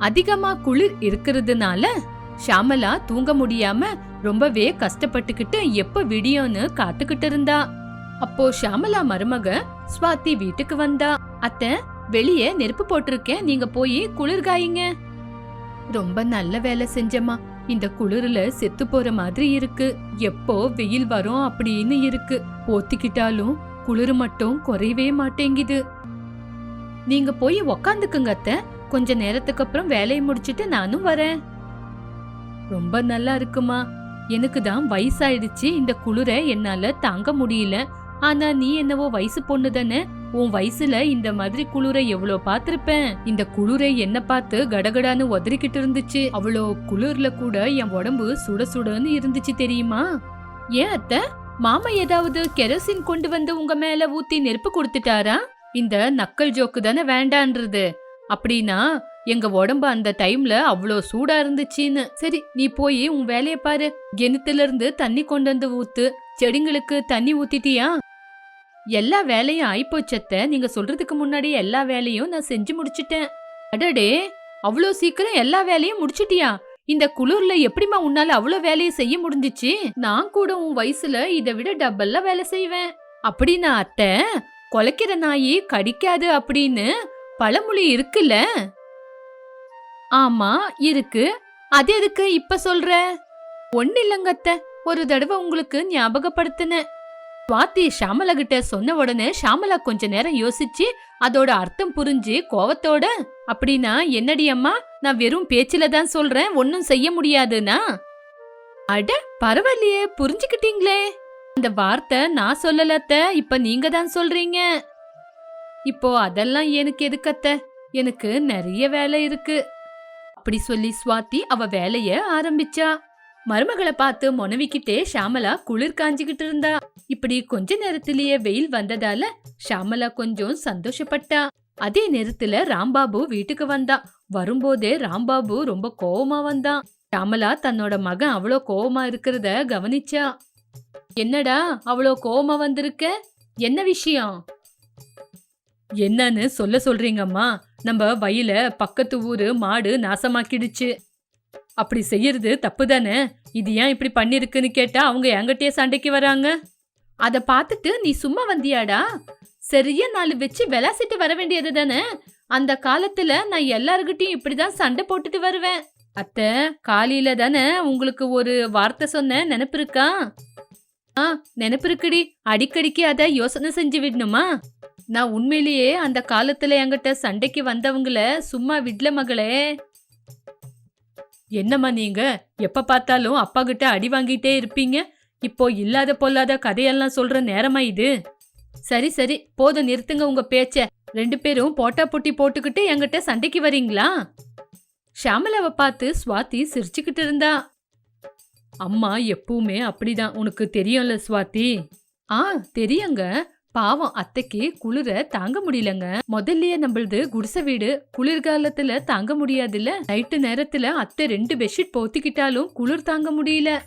அதிகமா குளிர் இருக்கிறதுனால ஷாமலா தூங்க முடியாம ரொம்பவே கஷ்டப்பட்டுக்கிட்டு எப்ப விடியோன்னு காத்துக்கிட்டு இருந்தா. அப்போ ஷாமலா மருமக ஸ்வாதி வீட்டுக்கு வந்தா. அத்தை வெளியே நெருப்பு போட்டிருக்கேன். நீங்க போய் குளிர்காயுங்க ரொம்ப நல்ல வேலை செஞ்சம்மா. இந்த குளிர்ல செத்து போற மாதிரி இருக்கு. எப்போ வெயில் வரும் அப்படின்னு இருக்கு. போத்திக்கிட்டாலும் குளிர் மட்டும் குறையவே மாட்டேங்குது. நீங்க போய் உக்காந்துக்குங்க அத்தை. கொஞ்ச நேரத்துக்கு அப்புறம் வேலையை முடிச்சிட்டு நானும் வரேன். ரொம்ப நல்லா இருக்குமா. எனக்கு தான் வயசாயிடுச்சு. இந்த குளிர என்னால தாங்க முடியல. ஆனா நீ என்னவோ வயசு பொண்ணு தானே. உன் வயசுல இந்த மாதிரி குளிரை எவ்வளோ பார்த்திருப்பேன். இந்த குளிரை என்ன பார்த்து கடகடான்னு உதறிக்கிட்டு இருந்துச்சு. அவ்வளோ குளிர்ல கூட என் உடம்பு சுட சுடன்னு இருந்துச்சு தெரியுமா? ஏன் அத்தை? மாமா ஏதாவது கெரோசின் கொண்டு வந்து உங்க மேல ஊத்தி நெருப்பு கொடுத்துட்டாரா? இந்த நக்கல் ஜோக்கு தானே வேண்டான்றது. அப்படின்னா எங்க உடம்பு அந்த டைம்ல அவ்வளோ சூடா இருந்துச்சுன்னு. சரி நீ போய் உன் வேலைய பாரு. கிணத்துல இருந்து தண்ணி கொண்டு வந்து ஊத்து. செடிங்களுக்கு தண்ணி ஊத்திட்டியா? எல்லா வேலையும் ஆயிப்போச்சத்த. நீங்க சொல்றதுக்கு முன்னாடி எல்லா வேலையும் நான் செஞ்சு முடிச்சிட்டேன். அடடே அவ்வளோ சீக்கிரம் எல்லா வேலையும் முடிச்சிட்டியா? இந்த குளிர்ல எப்படிம்மா உன்னால அவ்வளோ வேலையை செய்ய முடிஞ்சிச்சு? நான் கூட உன் வயசுல இதை விட டபுள்ல வேலை செய்வேன். அப்படின்னா அத்தை கொலைக்கிற நாயி கடிக்காது அப்படின்னு பழமொழி இருக்குல்ல? ஆமா இருக்கு. அது எதுக்கு இப்ப சொல்ற? ஒன்னு இல்லங்க அத்தை. ஒரு தடவை உங்களுக்கு ஞாபகப்படுத்தினேன் சுவாதி ஷாமலா கிட்ட சொன்ன உடனே ஷாமலா கொஞ்ச நேரம் யோசிச்சு அதோட அர்த்தம் புரிஞ்சு கோவத்தோட அப்படின்னா என்னடி அம்மா? நான் வெறும் பேச்சில தான் சொல்றேன். ஒன்னும் செய்ய முடியாதுன்னா? அட பரவாயில்லையே. புரிஞ்சுக்கிட்டீங்களே. அந்த வார்த்தை நான் சொல்லலத்த இப்ப நீங்க தான் சொல்றீங்க. இப்போ அதெல்லாம் எனக்கு எதுக்கத்த? எனக்கு நிறைய வேலை இருக்கு. அப்படி சொல்லி சுவாதி அவ வேலைய ஆரம்பிச்சா. மருமகளை பார்த்து மொனவிக்கிட்டே ஷாமலா குளிர் காஞ்சிக்கிட்டு இருந்தா. இப்படி கொஞ்ச நேரத்திலேயே வெயில் வந்ததால ஷாமலா கொஞ்சம் சந்தோஷப்பட்டா. அதே நேரத்துல ராம்பாபு வீட்டுக்கு வந்தா. வரும்போதே ராம்பாபு ரொம்ப கோவமா வந்தான் ஷாமலா தன்னோட மகன் அவ்வளோ கோவமா இருக்கிறத கவனிச்சா. என்னடா அவ்வளோ கோவமா வந்திருக்க? என்ன விஷயம்? என்னன்னு சொல்ல சொல்றீங்கம்மா. நம்ம வயல பக்கத்து ஊரு மாடு நாசமாக்கிடுச்சு. அப்படி செய்யறது தப்பு தானே? இது ஏன் இப்படி பண்ணிருக்குன்னு கேட்டா அவங்க என்கிட்டயே சண்டைக்கு வராங்க. அதை பார்த்துட்டு நீ சும்மா வந்தியாடா? சரியா நாலு வச்சு விளாசிட்டு வர வேண்டியது தானே? அந்த காலத்துல நான் எல்லாருக்கிட்டையும் இப்படிதான் சண்டை போட்டுட்டு வருவேன். அத்தை காலையில தானே உங்களுக்கு ஒரு வார்த்தை சொன்னேன் நினப்பு இருக்கா? ஆ நினப்பு இருக்குடி. அடிக்கடிக்கு அதை யோசனை செஞ்சு விடணுமா? நான் உண்மையிலேயே அந்த காலத்துல என்கிட்ட சண்டைக்கு வந்தவங்கள சும்மா விடல மகளே. என்னம்மா நீங்க? எப்ப பார்த்தாலும் அப்பா கிட்ட அடி வாங்கிட்டே இருப்பீங்க. இப்போ இல்லாத பொல்லாத கதையெல்லாம் சொல்ற நேரமா இது? சரி சரி. போதும் நிறுத்துங்க உங்க பேச்ச. ரெண்டு பேரும் போட்டா போட்டி போட்டுக்கிட்டு என்கிட்ட சண்டைக்கு வரீங்களா? ஷாமலாவை பார்த்து சுவாதி சிரிச்சுக்கிட்டு இருந்தா. அம்மா எப்பவுமே அப்படிதான். உனக்கு தெரியும்ல சுவாதி? ஆ தெரியுங்க. பாவம் அத்தைக்கு குளிர தாங்க முடியலங்க. முதல்லயே நம்மளது குடிசை வீடு குளிர்காலத்துல தாங்க முடியாதுல்ல? நைட்டு நேரத்துல அத்தை ரெண்டு பெட்ஷீட் போத்திக்கிட்டாலும் குளிர் தாங்க முடியல.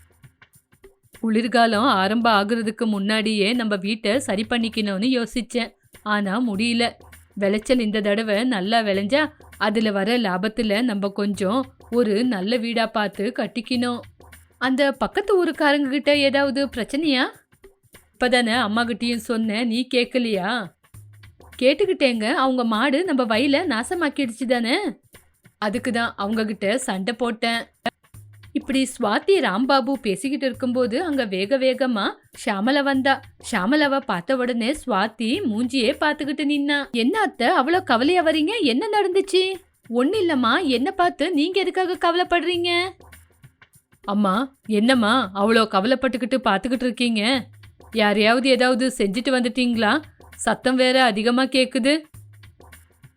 குளிர்காலம் ஆரம்பம் ஆகுறதுக்கு முன்னாடியே நம்ம வீட்டை சரி பண்ணிக்கணும்னு யோசிச்சேன். ஆனா முடியல. விளைச்சல் இந்த தடவை நல்லா விளைஞ்சா அதுல வர லாபத்துல நம்ம கொஞ்சம் ஒரு நல்ல வீடா பார்த்து கட்டிக்கணும். அந்த பக்கத்து ஊருக்காரங்க கிட்ட ஏதாவது பிரச்சனையா? இப்போதானே அம்மா சொன்னேன். நீ கேட்கலையா கேட்டுக்கிட்டேங்க. அவங்க மாடு நம்ம வயல நாசமாக்கிடுச்சு தானே அதுக்கு தான் அவங்கக்கிட்ட சண்டை போட்டேன். இப்படி சுவாதி ராம்பாபு பேசிக்கிட்டு இருக்கும்போது அங்க வேக வேகமா ஷாமல வந்தா. ஷாமலாவை பார்த்த உடனே சுவாதி மூஞ்சியே பார்த்துக்கிட்டு நின்னா. என்ன அத்தை அவ்வளோ கவலையா வரீங்க? என்ன நடந்துச்சு? ஒன்னும் இல்லம்மா. என்ன பார்த்து நீங்க எதுக்காக கவலைப்படுறீங்க? அம்மா என்னம்மா? அவ்வளோ கவலைப்பட்டுக்கிட்டு பார்த்துக்கிட்டு இருக்கீங்க. யாரையாவது ஏதாவது செஞ்சுட்டு வந்துட்டீங்களா? சத்தம் வேற அதிகமாக கேட்குது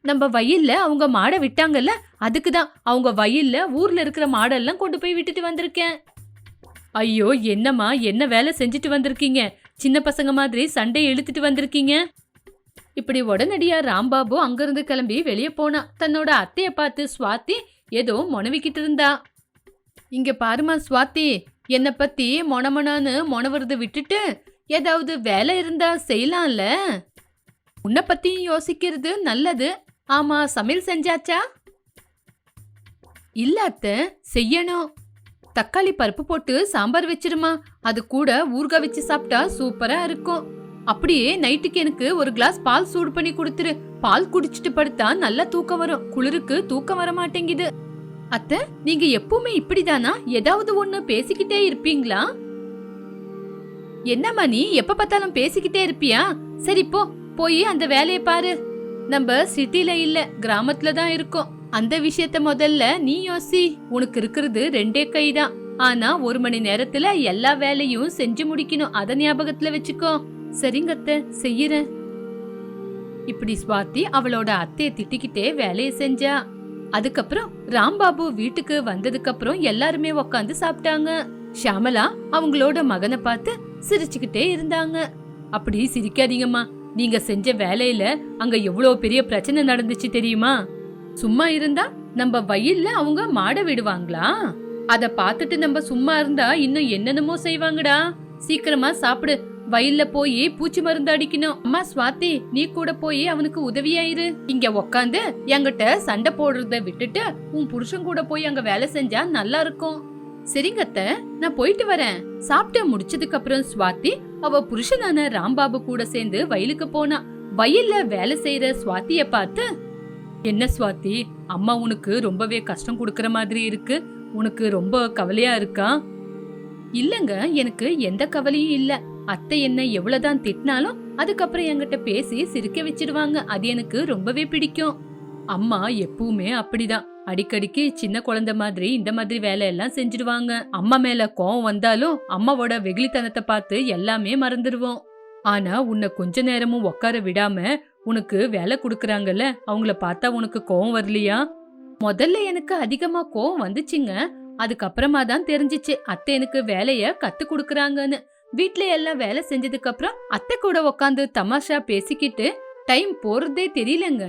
நம்ம வயல்ல அவங்க மாடை விட்டாங்கல்ல அதுக்கு தான் அவங்க வயல்ல ஊர்ல இருக்கிற மாடெல்லாம் கொண்டு போய் விட்டுட்டு வந்திருக்கேன். ஐயோ என்னம்மா என்ன வேலை செஞ்சுட்டு வந்திருக்கீங்க? சின்ன பசங்க மாதிரி சண்டை இழுத்துட்டு வந்திருக்கீங்க. இப்படி உடனடியா ராம்பாபு அங்கிருந்து கிளம்பி வெளியே போனா. தன்னோட அத்தையை பார்த்து சுவாத்தி ஏதோ மொனவிக்கிட்டு இருந்தா. இங்க பாருமா சுவாத்தி என்னை பத்தி மொனமொனான்னு மொனவரது விட்டுட்டு ஏதாவது வேலை இருந்தா செய்யலாம்ல. உன்னை பத்தியும் யோசிக்கிறது நல்லது. ஆமா சமையல் செஞ்சாச்சா? இல்ல அத்தை செய்யணும். தக்காளி பருப்பு போட்டு சாம்பார் வச்சிருமா? அது கூட ஊறுகாய் வச்சு சாப்பிட்டா சூப்பரா இருக்கும். அப்படியே நைட்டுக்கு எனக்கு ஒரு கிளாஸ் பால் சூடு பண்ணி கொடுத்துரு. பால் குடிச்சிட்டு படுத்தா நல்லா தூக்கம் வரும். குளிருக்கு தூக்கம் வர மாட்டேங்குது. அத்தை நீங்க எப்பவுமே இப்படிதானா? ஏதாவது ஒண்ணு பேசிக்கிட்டே இருப்பீங்களா? என்னம்மா நீ? எப்ப பார்த்தாலும் பேசிக்கிட்டே இருப்பியா? சரி போ. போய் அந்த வேலையை பாரு. நம்ம சிட்டில இல்ல கிராமத்துல தான் இருக்கோம். அந்த விஷயத்த முதல்ல நீ யோசி. உனக்கு இருக்கிறது ரெண்டே கை தான் ஆனா ஒரு மணி நேரத்துல எல்லா வேலையும் செஞ்சு முடிக்கணும். அத ஞாபகத்துல வச்சுக்கோ. சரிங்க அத்தை. செய்யறேன். இப்படி ஸ்வாதி அவளோட அத்தைய திட்டிக்கிட்டே வேலையை செஞ்சா. அதுக்கப்புறம் ராம்பாபு வீட்டுக்கு வந்ததுக்கு அப்புறம் எல்லாருமே உக்காந்து சாப்பிட்டாங்க. ஷியாமலா அவங்களோட மகனை பார்த்து சிரிச்சுக்கிட்டே இருந்தாங்க. அப்படி சிரிக்காதீங்கம்மா. நீங்க செஞ்ச வேலையில அங்க எவ்வளவு பெரிய பிரச்சனை நடந்துச்சு தெரியுமா? சும்மா இருந்தா நம்ம வயல்ல அவங்க மாட விடுவாங்களா? அத பார்த்துட்டு நம்ம சும்மா இருந்தா இன்னும் என்னென்னமோ செய்வாங்கடா. சீக்கிரமா சாப்பிடு. வயல்ல போய் பூச்சி மருந்து அடிக்கணும். அம்மா சுவாத்தி நீ கூட போய் அவனுக்கு உதவியாயிரு. இங்க உக்காந்து என்கிட்ட சண்டை போடுறத விட்டுட்டு உன் புருஷன் கூட போய் அங்க வேலை செஞ்சா நல்லா இருக்கும். சரிங்க அத்தை நான் போயிட்டு வரேன். சாப்பிட்டு முடிச்சதுக்கு அப்புறம் ஸ்வாதி அவ புருஷனான ராம்பாபு கூட சேர்ந்து வயலுக்கு போனா. வயல்ல வேலை செய்யற சுவாத்திய பார்த்து என்ன சுவாத்தி அம்மா உனக்கு ரொம்பவே கஷ்டம் கொடுக்கற மாதிரி இருக்கு. உனக்கு ரொம்ப கவலையா இருக்கா? இல்லங்க எனக்கு எந்த கவலையும் இல்ல. அத்தை என்ன எவ்வளவுதான் திட்டினாலும் அதுக்கப்புறம் என்கிட்ட பேசி சிரிக்க வச்சிடுவாங்க. அது எனக்கு ரொம்பவே பிடிக்கும். அம்மா எப்பவுமே அப்படிதான். அடிக்கடிக்கு சின்ன குழந்தை மாதிரி இந்த மாதிரி வேலையெல்லாம் செஞ்சிடுவாங்க அம்மா மேல கோவம் வந்தாலும் அம்மாவோட வெகுளித்தனத்தை பார்த்து எல்லாமே மறந்துடுவோம் ஆனா உன்னை கொஞ்ச நேரமும் உட்கார விடாம உனக்கு வேலை கொடுக்கறாங்கல்ல அவங்கள பார்த்தா உனக்கு கோவம் வரலையா? முதல்ல எனக்கு அதிகமா கோவம் வந்துச்சுங்க. அதுக்கப்புறமா தான் தெரிஞ்சிச்சு அத்தை எனக்கு வேலைய கத்து கொடுக்கறாங்கன்னு. வீட்ல எல்லாம் வேலை செஞ்சதுக்கு அப்புறம் அத்தை கூட உக்காந்து தமாஷா பேசிக்கிட்டு டைம் போறதே தெரியலங்க.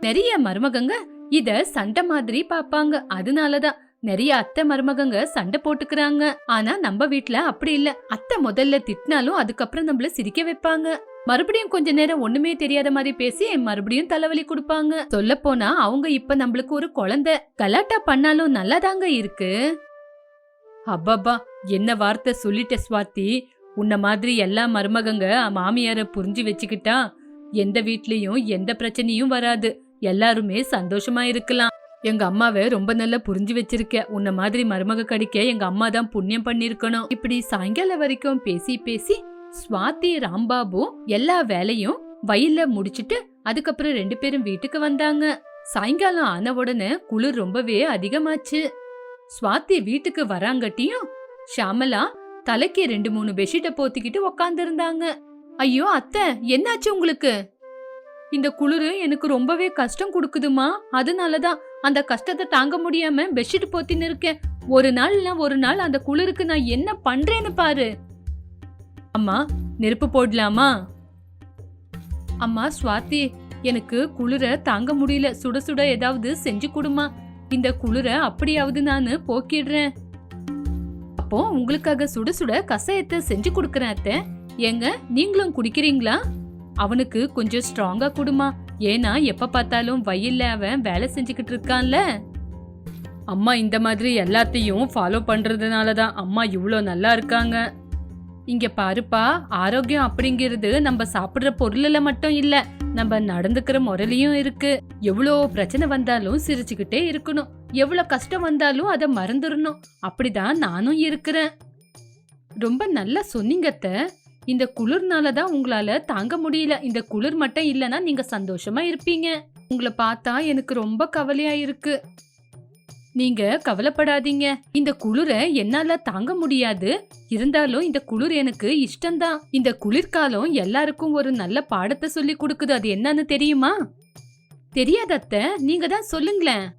நிறைய மருமகங்க இத சண்டை மாதிரி பாப்பாங்க. அதனாலதான் நிறைய அத்தை மருமகங்க சண்டை போட்டுக்கறாங்க. ஆனா நம்ம வீட்ல அப்படி இல்ல. அத்தை முதல்ல திட்டினாலும் அதுக்கப்புறம் நம்மள சிரிக்க வைப்பாங்க. மறுபடியும் கொஞ்ச நேரம் ஒண்ணுமே தெரியாத மாதிரி பேசி மறுபடியும் தலைவலி கொடுப்பாங்க. சொல்ல போனா அவங்க இப்ப நம்மளுக்கு ஒரு குழந்தை. கலாட்டா பண்ணாலும் நல்லாதாங்க இருக்கு. அப்பப்பா என்ன வார்த்தை சொல்லிட்ட சுவாத்தி உன்ன மாதிரி எல்லா மருமகங்க மாமியார புரிஞ்சு வச்சுக்கிட்டா எந்த வீட்லயும் எந்த பிரச்சனையும் வராது. எல்லாருமே சந்தோஷமா இருக்கலாம். எங்க அம்மாவை ரொம்ப நல்லா புரிஞ்சு வச்சிருக்க. உன்ன மாதிரி மருமக கடிக்க எங்க அம்மா தான் புண்ணியம் பண்ணிருக்கணும். இப்படி சாயங்காலம் வரைக்கும் பேசி பேசி சுவாதி ராம்பாபு எல்லா வேலையும் வயல்ல முடிச்சிட்டு அதுக்கப்புறம் ரெண்டு பேரும் வீட்டுக்கு வந்தாங்க. சாயங்காலம் ஆன உடனே குளிர் ரொம்பவே அதிகமாச்சு. சுவாதி வீட்டுக்கு வராங்கட்டியும் ஷாமலா தலைக்கு ரெண்டு மூணு பெட்ஷீட்டை போத்திக்கிட்டு உக்காந்துருந்தாங்க. ஐயோ அத்தை என்னாச்சு உங்களுக்கு? இந்த குளிரு எனக்கு ரொம்பவே கஷ்டம் கொடுக்குதுமா. அதனாலதான் அந்த கஷ்டத்தை தாங்க முடியாம பெட்ஷீட் போத்தின்னு இருக்கேன். ஒரு நாள்னா ஒரு நாள் அந்த குளிருக்கு நான் என்ன பண்றேன்னு பாரு. அம்மா நெருப்பு போடலாமா? அம்மா ஸ்வாதி எனக்கு குளிர தாங்க முடியல. சுட சுட ஏதாவது செஞ்சு கொடுமா. இந்த குளிர அப்படியாவது நான் போக்கிடுறேன். அப்போ உங்களுக்காக சுட சுட கசாயத்தை செஞ்சு கொடுக்குறேன் அத்தை. ஏங்க நீங்களும் குடிக்கிறீங்களா? அவனுக்கு கொஞ்சம் ஸ்ட்ராங்கா கொடுமா. ஏன்னா எப்ப பார்த்தாலும் வயல்ல அவன் வேலை செஞ்சுக்கிட்டு இருக்கான்ல. அம்மா இந்த மாதிரி எல்லாத்தையும் ஃபாலோ பண்றதுனால தான் அம்மா இவ்வளோ நல்லா இருக்காங்க. இங்க பாருப்பா ஆரோக்கியம் அப்படிங்கிறது நம்ம சாப்பிடுற பொருள்ல மட்டும் இல்ல நம்ம நடந்துக்கிற முறையிலையும் இருக்கு. எவ்வளோ பிரச்சனை வந்தாலும் சிரிச்சுக்கிட்டே இருக்கணும். எவ்வளோ கஷ்டம் வந்தாலும் அதை மறந்துடணும். அப்படிதான் நானும் இருக்கிறேன். ரொம்ப நல்லா சொன்னீங்கத்த இந்த குளிர்னால தான் உங்களால தாங்க முடியல. இந்த குளிர் மட்டும் இல்லனா நீங்க சந்தோஷமா இருப்பீங்க. உங்களை பார்த்தா எனக்கு ரொம்ப கவலையா இருக்கு. நீங்க கவலைப்படாதீங்க. இந்த குளிர என்னால தாங்க முடியாது. இருந்தாலும் இந்த குளிர் எனக்கு இஷ்டம்தான். இந்த குளிர்காலம் எல்லாருக்கும் ஒரு நல்ல பாடத்தை சொல்லி கொடுக்குது. அது என்னன்னு தெரியுமா? தெரியாத அத்தை. நீங்க தான் சொல்லுங்களேன்.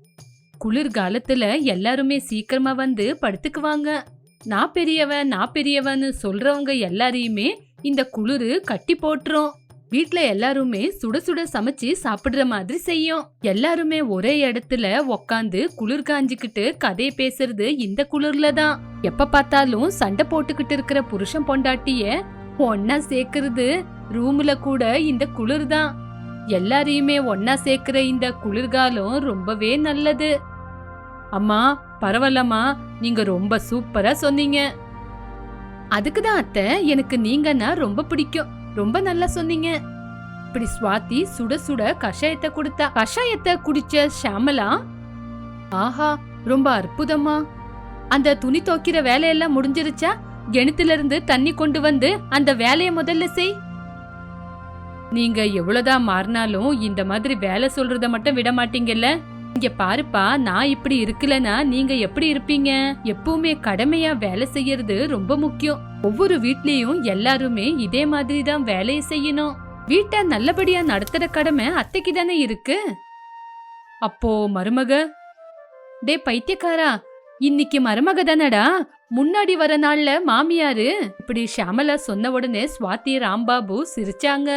குளிர்காலத்துல எல்லாருமே சீக்கிரமா வந்து படுத்துக்குவாங்க. நான் பெரியவன் நான் பெரியவன்னு சொல்றவங்க எல்லாரையுமே இந்த குளிரு கட்டி போட்டுரும். வீட்ல எல்லாருமே சுட சுட சமைச்சு சாப்பிடுற மாதிரி செய்யும். எல்லாருமே ஒரே இடத்துல உக்காந்து குளிர் காஞ்சிக்கிட்டு கதைய பேசுறது இந்த குளிர்ல தான். எப்ப பார்த்தாலும் சண்டை போட்டுக்கிட்டு இருக்கிற புருஷன் பொண்டாட்டிய ஒன்னா சேர்க்கறது ரூம்ல கூட இந்த குளிர் தான். எல்லாரையுமே ஒன்னா சேர்க்கிற இந்த குளிர்காலம் ரொம்பவே நல்லது. அம்மா பரவாயில்லம்மா. நீங்க ரொம்ப சூப்பரா சொன்னீங்க. அதுக்கு தான் அத்தை எனக்கு நீங்கன்னா ரொம்ப பிடிக்கும். ரொம்ப நல்லா சொன்னீங்க. இப்படி சுவாதி சுட சுட கஷாயத்தை கொடுத்தா. கஷாயத்தை குடிச்ச ஷாமலா? ஆஹா ரொம்ப அற்புதமா அந்த துணி துவைக்கிற வேலையெல்லாம் முடிஞ்சிருச்சா? கிணத்துல இருந்து தண்ணி கொண்டு வந்து அந்த வேலையை முதல்ல செய். நீங்க எவ்வளவுதான் மாறினாலும் இந்த மாதிரி வேலை சொல்றத மட்டும் விட மாட்டீங்கல்ல? இங்க பாருப்பா நான் இப்படி இருக்கலனா நீங்க எப்படி இருப்பீங்க? எப்பவுமே கடமையா வேலை செய்யறது ரொம்ப முக்கியம். ஒவ்வொரு வீட்லயும் எல்லாருமே இதே மாதிரி தான் வேலையை செய்யணும். வீட்டை நல்லபடியா நடத்துற கடமை அத்தைக்கு தானே இருக்கு? அப்போ மருமக? டே பைத்தியக்காரா இன்னைக்கு மருமக தானடா? முன்னாடி வர நாள்ல மாமியாரு இப்படி ஷாமலா சொன்ன உடனே சுவாதி ராம்பாபு சிரிச்சாங்க.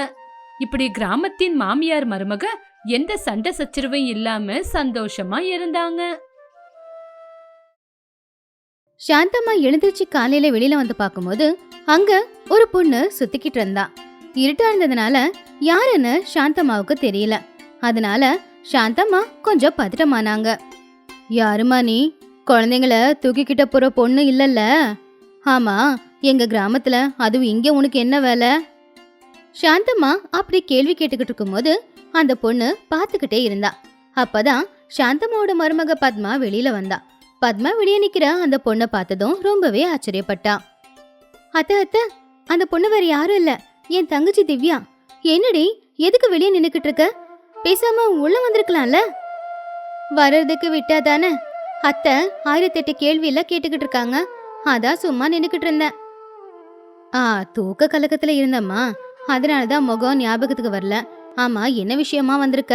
இப்படி கிராமத்தின் மாமியார் மருமக எந்த சண்டை சச்சரவும் இல்லாம சந்தோஷமா இருந்தாங்க. சாந்தம்மா எழுந்திருச்சு காலையில வெளியில வந்து பார்க்கும்போது அங்க ஒரு பொண்ணு சுத்திக்கிட்டு இருந்தா. இருட்டா இருந்ததுனால யாருன்னு சாந்தம்மாவுக்கு தெரியல. அதனால சாந்தம்மா கொஞ்சம் பதட்டமானாங்க. யாருமா நீ? குழந்தைங்கள தூக்கிக்கிட்ட போற பொண்ணு இல்லல்ல. ஆமா எங்க கிராமத்துல அதுவும் இங்க உனக்கு என்ன வேலை? சாந்தம்மா அப்படி கேள்வி கேட்டுக்கிட்டு இருக்கும்போது அந்த பொண்ணு பார்த்துக்கிட்டே இருந்தா. அப்பதான் சாந்தம்மாவோட மருமக பத்மா வெளியில வந்தா. பத்மா வெளியே நிக்கிற அந்த பொண்ணை பார்த்ததும் ரொம்பவே ஆச்சரியப்பட்டா. அத்த அத்த அந்த பொண்ணு வேற யாரும் இல்ல. என் தங்கச்சி திவ்யா. என்னடி எதுக்கு வெளியே நின்னுக்கிட்டு இருக்க? பேசாம உள்ள வந்திருக்கலாம்ல? வர்றதுக்கு விட்டா தானே அத்தை ஆயிரத்தெட்டு கேள்வி எல்லாம் கேட்டுக்கிட்டு இருக்காங்க. அதான் சும்மா நின்னுக்கிட்டு இருந்தேன். ஆ தூக்க கலக்கத்துல இருந்தம்மா. அதனால தான் முகம் ஞாபகத்துக்கு வரல. ஆமா என்ன விஷயமா வந்திருக்க?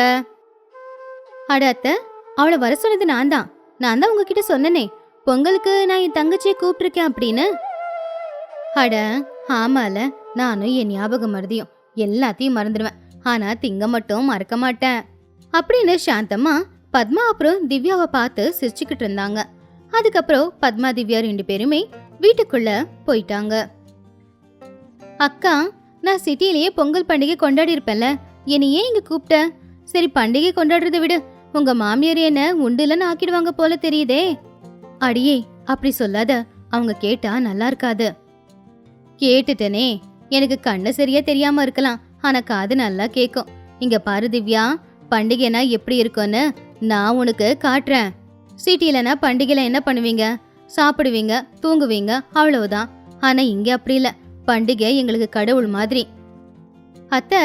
அட அத்தை அவளை வர சொன்னது நான் தான் நான் தான் உங்ககிட்ட சொன்னனே. பொங்கலுக்கு நான் என் தங்கச்சியை கூப்பிட்டுருக்கேன் அப்படின்னு. அட ஆமால. நானும் என் ஞாபகம் மருதியும் எல்லாத்தையும் மறந்துடுவேன். ஆனா திங்க மட்டும் மறக்க மாட்டேன். அப்படின்னு சாந்தம்மா பத்மா அப்புறம் திவ்யாவை பார்த்து சிரிச்சுக்கிட்டு இருந்தாங்க. அதுக்கப்புறம் பத்மா திவ்யா ரெண்டு பேருமே வீட்டுக்குள்ள போயிட்டாங்க. அக்கா நான் சிட்டிலேயே பொங்கல் பண்டிகை கொண்டாடி இருப்பேன்ல என்னை ஏன் இங்க கூப்பிட்ட? சரி பண்டிகை கொண்டாடுறதை விடு. உங்க மாமியார் என்ன உண்டுலன்னு ஆக்கிடுவாங்க போல தெரியுதே. அடியே அப்படி சொல்லாத. அவங்க கேட்டா நல்லா இருக்காது. கேட்டுட்டனே. எனக்கு கண்ணு சரியா தெரியாம இருக்கலாம். ஆனா காது நல்லா கேக்கும். இங்க பாரு திவ்யா பண்டிகைனா எப்படி இருக்கும்னு நான் உனக்கு காட்டுறேன். சிட்டிலனா பண்டிகைல என்ன பண்ணுவீங்க? சாப்பிடுவீங்க தூங்குவீங்க அவ்வளவுதான். ஆனா இங்க அப்படி இல்ல. பண்டிகை எங்களுக்கு கடவுள் மாதிரி. அத்தை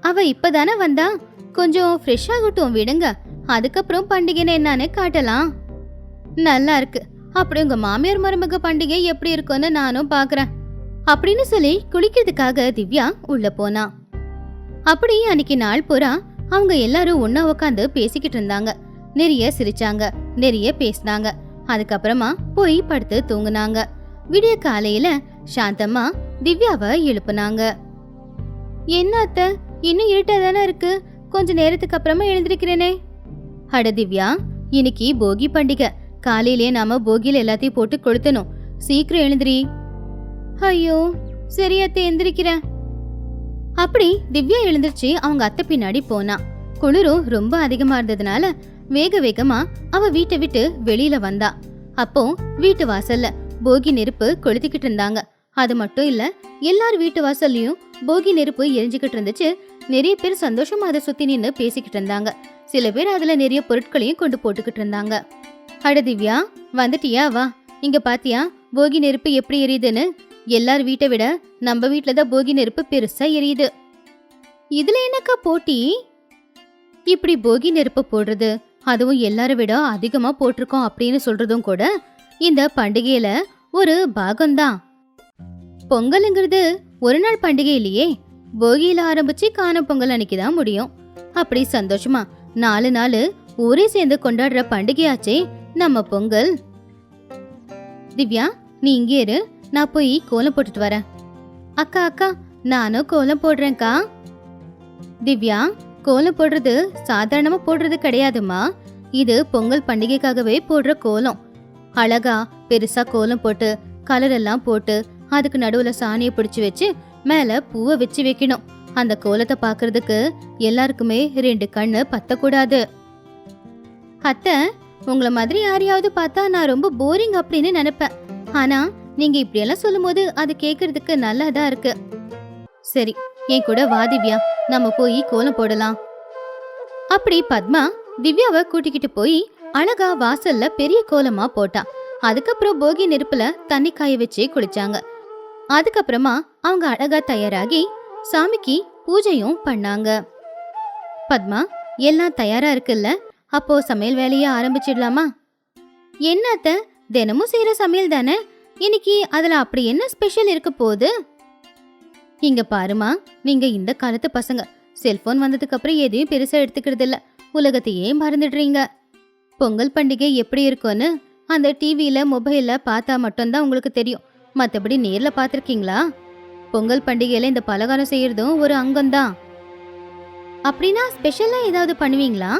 அவ இப்பதானே வந்தா? கொஞ்சம் ஃப்ரெஷ் ஆகட்டும் விடுங்க. அதுக்கப்புறம் பண்டிகைன்னு என்னன்னு காட்டலாம். நல்லா இருக்கு. அப்படி உங்க மாமியார் மருமக பண்டிகை எப்படி இருக்கும்னு நானும் பாக்குறேன். அப்படின்னு சொல்லி குளிக்கிறதுக்காக திவ்யா உள்ள போனா. அப்படி அன்னைக்கு நாள் பூரா அவங்க எல்லாரும் ஒன்னா உட்காந்து பேசிக்கிட்டு இருந்தாங்க. நிறைய சிரிச்சாங்க நிறைய பேசினாங்க. அதுக்கப்புறமா போய் படுத்து தூங்குனாங்க. விடிய காலையில சாந்தம்மா திவ்யாவை எழுப்புனாங்க. என்ன அத்தை? இன்னும் இருட்டா தானே இருக்கு? கொஞ்ச நேரத்துக்கு அப்புறமா எழுந்திருக்கிறேனே. அட திவ்யா இன்னைக்கு போகி பண்டிகை. காலையிலே நாம போகியில எல்லாத்தையும் போட்டு கொளுத்தணும். சீக்கிரம் எழுந்திரி. ஐயோ சரி அத்தை எந்திரிக்கிறேன். அப்படி திவ்யா எழுந்திருச்சு அவங்க அத்தை பின்னாடி போனா. குளிரும் ரொம்ப அதிகமா இருந்ததுனால வேக வேகமா அவ வீட்டை விட்டு வெளியில வந்தா. அப்போ வீட்டு வாசல்ல போகி நெருப்பு கொளுத்திக்கிட்டு இருந்தாங்க. அது மட்டும் இல்ல எல்லார் வீட்டு வாசல்லையும் போகி நெருப்பு எரிஞ்சுக்கிட்டு இருந்துச்சு. நிறைய பேர் சந்தோஷமா அதை சுத்தி நின்னு பேசிக்கிட்டு இருந்தாங்க. சில பேர் அதுல நிறைய பொருட்களையும் கொண்டு போட்டுக்கிட்டு இருந்தாங்க. அட திவ்யா வந்துட்டியா? வா. இங்க பாத்தியா? போகி நெருப்பு எப்படி எரியுதுன்னு? எல்லார் வீட்டை விட நம்ம வீட்ல தான் போகி நெருப்பு பெருசா எரியுது. இதுல என்னக்கா போட்டி? இப்படி போகி நெருப்பு போடுறது அதுவும் எல்லாரை விட அதிகமா போட்டிருக்கோம் அப்படின்னு சொல்றதும் கூட இந்த பண்டிகையில ஒரு பாகம்தான். பொங்கலுங்கிறது ஒரு நாள் பண்டிகை இல்லையே போகியில ஆரம்பிச்சு காணும் பொங்கல் அன்னைக்கு தான் முடியும். அப்படி சந்தோஷமா நாலு நாள் ஊரே சேர்ந்து கொண்டாடுற பண்டிகையாச்சே நம்ம பொங்கல். திவ்யா நீ இங்கே இரு. நான் போய் கோலம் போட்டுட்டு வரேன். அக்கா அக்கா நானும் கோலம் போடுறேன்க்கா. திவ்யா கோலம் போடுறது சாதாரணமா போடுறது கிடையாதும்மா இது பொங்கல் பண்டிகைக்காகவே போடுற கோலம். அழகா பெருசா கோலம் போட்டு கலர் எல்லாம் போட்டு அதுக்கு நடுவுல சாணியை பிடிச்சு வச்சு மேல பூவை வச்சு வைக்கணும். அந்த கோலத்தை பாக்குறதுக்கு எல்லாருக்குமே ரெண்டு கண்ணு பத்தக்கூடாது. அத்தை உங்கள மாதிரி யாரையாவது பார்த்தா நான் ரொம்ப போரிங் அப்படின்னு நினைப்பேன். ஆனா நீங்க இப்படியெல்லாம் சொல்லும்போது அது கேக்குறதுக்கு நல்லதா இருக்கு. சரி என் கூட வா திவ்யா. நம்ம போய் கோலம் போடலாம். அப்படி பத்மா திவ்யாவை கூட்டிக்கிட்டு போய் அழகா வாசல்ல பெரிய கோலமா போட்டா. அதுக்கப்புறம் போகி நெருப்புல தண்ணி காய வச்சு குளிச்சாங்க. அதுக்கப்புறமா அவங்க அழகா தயாராகி சாமிக்கு பூஜையும் பண்ணாங்க. பத்மா எல்லாம் தயாரா இருக்குல்ல? அப்போ சமையல் வேலையை ஆரம்பிச்சிடலாமா? என்னத்த தினமும் செய்யற சமையல் தானே? இன்னைக்கு அதுல அப்படி என்ன ஸ்பெஷல் இருக்க போகுது? இங்க பாருமா நீங்க இந்த காலத்து பசங்க. செல்போன் வந்ததுக்கு அப்புறம் எதையும் பெருசா எடுத்துக்கிறது இல்ல. உலகத்தையே மறந்துடுறீங்க. பொங்கல் பண்டிகை எப்படி இருக்கும்னு அந்த டிவியில மொபைல்ல பார்த்தா மட்டும்தான் உங்களுக்கு தெரியும். மற்றபடி நேரில் பார்த்துருக்கீங்களா பொங்கல் பண்டிகையில் இந்த பலகாரம் செய்யறதும் ஒரு அங்கம்தான். அப்படின்னா ஸ்பெஷலாக ஏதாவது பண்ணுவீங்களா?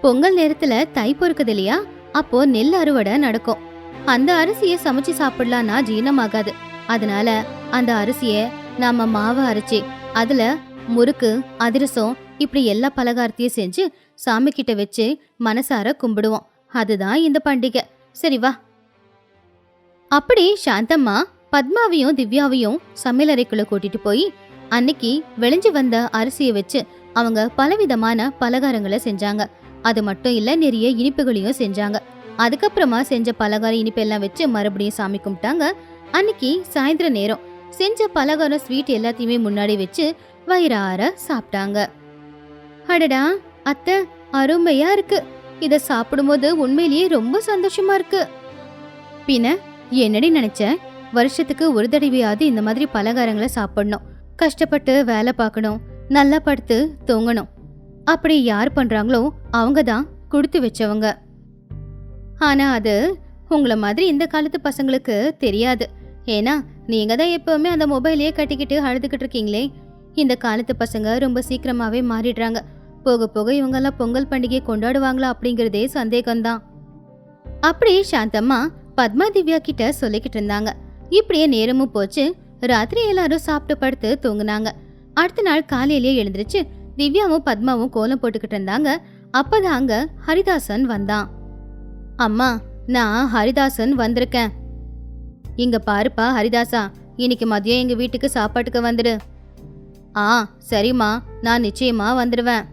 பொங்கல் நேரத்தில் தை பொறுக்குது இல்லையா? அப்போ நெல் அறுவடை நடக்கும். அந்த அரிசியை சமைச்சு சாப்பிடலான்னா ஜீரணமாகாது. அதனால அந்த அரிசிய நாம மாவை அரைச்சி அதுல முறுக்கு அதிரசம் இப்படி எல்லா பலகாரத்தையும் செஞ்சு சாமி கிட்ட வச்சு மனசார கும்பிடுவோம். அதுதான் இந்த பண்டிகை. சரி வா. அப்படி சாந்தம்மா பத்மாவையும் திவ்யாவையும் சமையலறைக்குள்ள கூட்டிட்டு போய் அன்னைக்கு விளைஞ்சு வந்த அரிசியை வச்சு அவங்க பலவிதமான பலகாரங்களை செஞ்சாங்க. அது மட்டும் இல்ல நிறைய இனிப்புகளையும் செஞ்சாங்க. அதுக்கப்புறமா செஞ்ச பலகார இனிப்பெல்லாம் வச்சு மறுபடியும் சாமி கும்பிட்டாங்க. அன்னைக்கு சாயந்தர நேரம் செஞ்ச பலகாரம் ஸ்வீட் எல்லாத்தையுமே முன்னாடி வச்சு வயிறார சாப்பிட்டாங்க. அடடா அத்தை அருமையா இருக்கு. இத சாப்பிடும்போது உண்மையிலேயே ரொம்ப சந்தோஷமா இருக்கு. பின்ன என்னடி நினைச்சேன் வருஷத்துக்கு ஒரு தடவையாவது இந்த மாதிரி பலகாரங்களை சாப்பிடணும். கஷ்டப்பட்டு வேலை பார்க்கணும். நல்லா படுத்து தூங்கணும். அப்படி யார் பண்றாங்களோ அவங்க தான் கொடுத்து வச்சவங்க. ஆனா அது உங்களை மாதிரி இந்த காலத்து பசங்களுக்கு தெரியாது. ஏன்னா நீங்க தான் எப்பவுமே அந்த மொபைலையே கட்டிக்கிட்டு அழுதுகிட்டு இருக்கீங்களே. இந்த காலத்து பசங்க ரொம்ப சீக்கிரமாவே மாறிடுறாங்க. போக போக இவங்கெல்லாம் பொங்கல் பண்டிகை கொண்டாடுவாங்களா அப்படிங்கிறதே சந்தேகம்தான். அப்படி சாந்தம்மா பத்மா திவ்யா கிட்ட சொல்லிக்கிட்டு இருந்தாங்க. இப்படியே நேரமும் போச்சு. ராத்திரி எல்லாரும் சாப்பிட்டு படுத்து தூங்குனாங்க. அடுத்த நாள் காலையிலேயே எழுந்துருச்சு திவ்யாவும் பத்மாவும் கோலம் போட்டுக்கிட்டு இருந்தாங்க. அப்பதான் அங்க ஹரிதாசன் வந்தான். அம்மா நான் ஹரிதாசன் வந்திருக்கேன். இங்க பாருப்பா ஹரிதாசா இன்னைக்கு மதியம் எங்க வீட்டுக்கு சாப்பாட்டுக்கு வந்துடு ஆ சரிம்மா நான் நிச்சயமா வந்துடுவேன்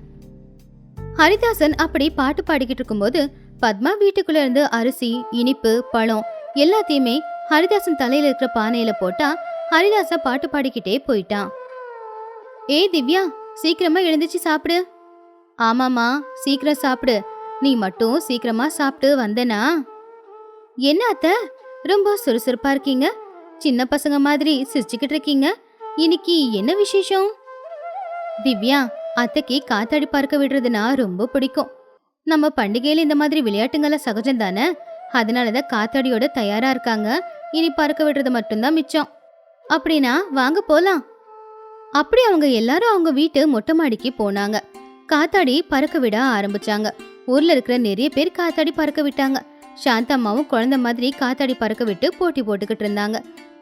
ஹரிதாசன் அப்படி பாட்டு பாடிக்கிட்டு இருக்கும்போது பத்மா வீட்டுக்குள்ள இருந்து அரிசி இனிப்பு பழம் எல்லாத்தையுமே ஹரிதாசன் தலையில இருக்கிற பானையில போட்டா ஹரிதாச பாட்டு பாடிக்கிட்டே போயிட்டான். ஏய் திவ்யா சீக்கிரமா எழுந்துச்சு சாப்பிடு. ஆமாமா சீக்கிரம் சாப்பிடு. நீ மட்டும் சீக்கிரமா சாப்பிட்டு வந்தனா? என்ன அத்த? ரொம்ப சுறுசுறுப்பா இருக்கீங்க. சின்ன பசங்க மாதிரி சிரிச்சுக்கிட்டு இருக்கீங்க. இன்னைக்கு என்ன விசேஷம்? திவ்யா அத்தைக்கு காத்தாடி பார்க்க விடுறதுனா ரொம்ப பிடிக்கும். நம்ம பண்டிகையில இந்த மாதிரி விளையாட்டுங்கள சகஜம் தானே? அதனாலதான் காத்தாடியோட தயாரா இருக்காங்க. இனி பறக்க விடுறது மட்டும்தான் மிச்சம். அப்படின்னா வாங்க போலாம். அப்படி அவங்க எல்லாரும் அவங்க வீட்டு மொட்டை மாடிக்கு போனாங்க. காத்தாடி பறக்க விட ஆரம்பிச்சாங்க. ஊர்ல இருக்கிற நிறைய பேர் காத்தாடி பறக்க விட்டாங்க. சாந்தம்மாவும் குழந்தை மாதிரி காத்தாடி பறக்க விட்டு போட்டி போட்டுக்கிட்டு இருந்தாங்க.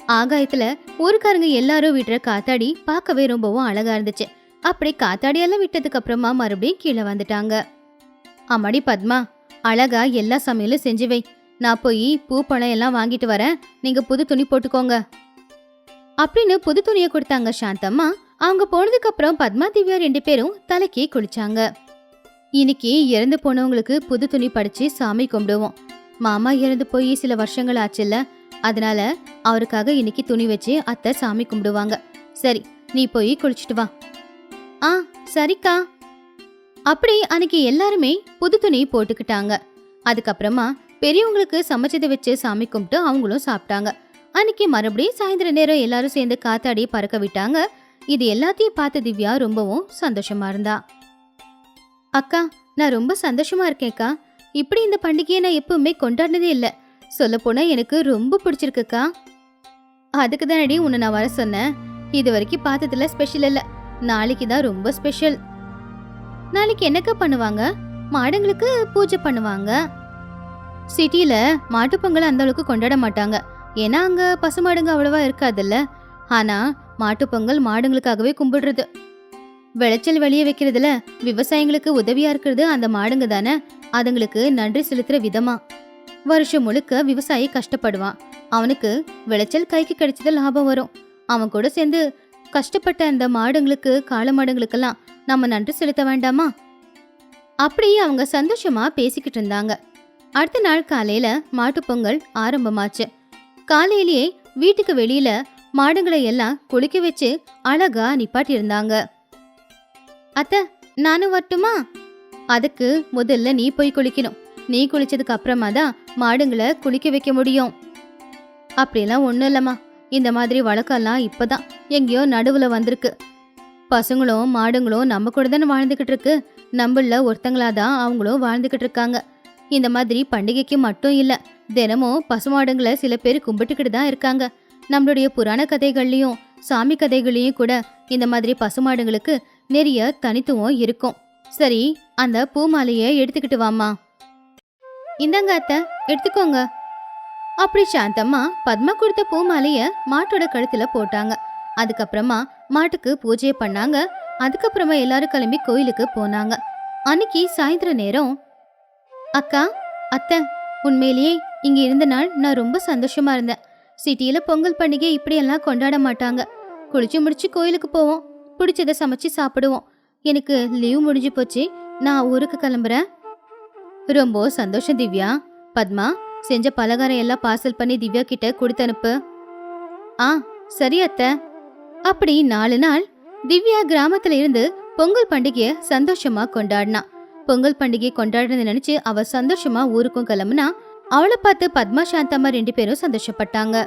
ஆகாயத்துல ஊருக்காரங்க எல்லாரும் விடுற காத்தாடி பார்க்கவே ரொம்பவும் அழகா இருந்துச்சு. அப்படி காத்தாடியெல்லாம் விட்டதுக்கு அப்புறமா மறுபடியும் கீழே வந்துட்டாங்க. அம்மாடி பத்மா அழகா எல்லா சமையலும் செஞ்சு வை. நான் போய் பூ பழம் எல்லாம் வாங்கிட்டு வரேன். நீங்க புது துணி போட்டுக்கோங்க. அப்படின்னு புது துணியை கொடுத்தாங்க சாந்தம்மா. அவங்க போனதுக்கு அப்புறம் பத்மா திவ்யா ரெண்டு பேரும் தலைக்கு குளிச்சாங்க. இன்னைக்கு இறந்து போனவங்களுக்கு புது துணி படிச்சு சாமி கும்பிடுவோம். மாமா இறந்து போய் சில வருஷங்கள் ஆச்சுல்ல. அதனால அவருக்காக இன்னைக்கு துணி வச்சு அத்தை சாமி கும்பிடுவாங்க. சரி நீ போய் குளிச்சுட்டு வா. ஆ சரிக்கா. அப்படி அன்னைக்கு எல்லாருமே புது துணி போட்டுக்கிட்டாங்க. அதுக்கப்புறமா பெரியவங்களுக்கு சமைச்சதை வச்சு சாமி கும்பிட்டு அவங்களும் சாப்பிட்டாங்க. அன்னைக்கு மறுபடியும் சாயந்தர நேரம் எல்லாரும் சேர்ந்து காத்தாடி பறக்க விட்டாங்க. இது எல்லாத்தையும் பார்த்த திவ்யா ரொம்பவும் சந்தோஷமா இருந்தா. அக்கா நான் ரொம்ப சந்தோஷமா இருக்கேன்க்கா. இப்படி இந்த பண்டிகையை நான் எப்பவுமே கொண்டாடினதே இல்லை. சொல்லப்போனா எனக்கு ரொம்ப பிடிச்சிருக்குக்கா. அதுக்கு தானடி உன்னை நான் வர சொன்னேன். இது வரைக்கும் பார்த்ததுல ஸ்பெஷல் இல்லை. நாளைக்கு தான் ரொம்ப ஸ்பெஷல். நாளைக்கு என்னக்கா பண்ணுவாங்க? மாடுங்களுக்கு பூஜை பண்ணுவாங்க. சிட்டியில மாட்டுப்பொங்கலை அந்த அளவுக்கு கொண்டாட மாட்டாங்க. ஏன்னா அங்க பசுமாடுங்க அவ்வளவா இருக்காதுல்ல. ஆனா மாட்டுப் பொங்கல் மாடுங்களுக்காகவே கும்பிடுறது. விளைச்சல் வெளியே வைக்கிறதுல விவசாயிங்களுக்கு உதவியா இருக்கிறது அந்த மாடுங்க தானே. அதுங்களுக்கு நன்றி செலுத்துற விதமா. வருஷம் முழுக்க விவசாயி கஷ்டப்படுவான். அவனுக்கு விளைச்சல் கைக்கு கிடைச்சது லாபம் வரும். அவன் கூட சேர்ந்து கஷ்டப்பட்ட அந்த மாடுங்களுக்கு காளை மாடுங்களுக்கெல்லாம் நம்ம நன்றி செலுத்த வேண்டாமா? அப்படியே அவங்க சந்தோஷமா பேசிக்கிட்டு இருந்தாங்க. அடுத்த நாள் காலையில மாட்டுப்பொங்கல் ஆரம்பமாச்சு. காலையிலேயே வீட்டுக்கு வெளியில மாடுங்களை எல்லாம் குளிக்க வச்சு அழகா நிப்பாட்டி இருந்தாங்க அத்த நானும் வரட்டுமா? அதுக்கு முதல்ல நீ போய் குளிக்கணும். நீ குளிச்சதுக்கு அப்புறமா தான் மாடுங்களை குளிக்க வைக்க முடியும். அப்படிலாம் ஒன்றும் இல்லைம்மா. இந்த மாதிரி வழக்கம்லாம் இப்பதான். எங்கேயோ நடுவுல வந்திருக்கு. பசங்களும் மாடுங்களும் நம்ம கூட தானே வாழ்ந்துக்கிட்டு இருக்கு. நம்மள ஒருத்தங்களா தான் அவங்களும் வாழ்ந்துக்கிட்டு இருக்காங்க. இந்த மாதிரி பண்டிகைக்கு மட்டும் இல்லை தினமும் பசுமாடுங்களை சில பேர் கும்பிட்டுக்கிட்டு தான் இருக்காங்க. நம்மளுடைய புராண கதைகள்லையும் சாமி கதைகள்லேயும் கூட இந்த மாதிரி பசுமாடுங்களுக்கு நிறைய தனித்துவம் இருக்கும். சரி அந்த பூ மாலையை எடுத்துக்கிட்டு வாமா இந்தாங்க அத்தை எடுத்துக்கோங்க. அப்படி சாந்தம்மா பத்மா கொடுத்த பூ மாலையை மாட்டோட கழுத்துல போட்டாங்க. அதுக்கப்புறமா மாட்டுக்கு பூஜையை பண்ணாங்க. அதுக்கப்புறமா எல்லாரும் கிளம்பி கோயிலுக்கு போனாங்க. அன்னைக்கு சாயந்தர நேரம் அக்கா அத்தை உண்மையிலேயே இங்க இருந்த நாள் நான் ரொம்ப சந்தோஷமா இருந்தேன். சிட்டியில பொங்கல் பண்டிகை இப்படியெல்லாம் கொண்டாட மாட்டாங்க. குளிச்சு முடிச்சு கோயிலுக்கு போவோம். பிடிச்சத சமைச்சு சாப்பிடுவோம். எனக்கு லீவ் முடிஞ்சு போச்சு. நான் ஊருக்கு கிளம்புறேன். ரொம்ப சந்தோஷம் திவ்யா. பத்மா செஞ்ச பலகாரம் எல்லாம் பார்சல் பண்ணி திவ்யா கிட்ட கொடுத்து அனுப்பு ஆ சரி அத்தை. அப்படி நாலு நாள் திவ்யா கிராமத்துல இருந்து பொங்கல் பண்டிகைய சந்தோஷமா கொண்டாடினா. பொங்கல் பண்டிகை கொண்டாடுறத நினைச்சு அவ சந்தோஷமா ஊருக்கும் கிளம்புனா அவளை பார்த்து பத்மா சாந்தம்மா ரெண்டு பேரும் சந்தோஷப்பட்டாங்க.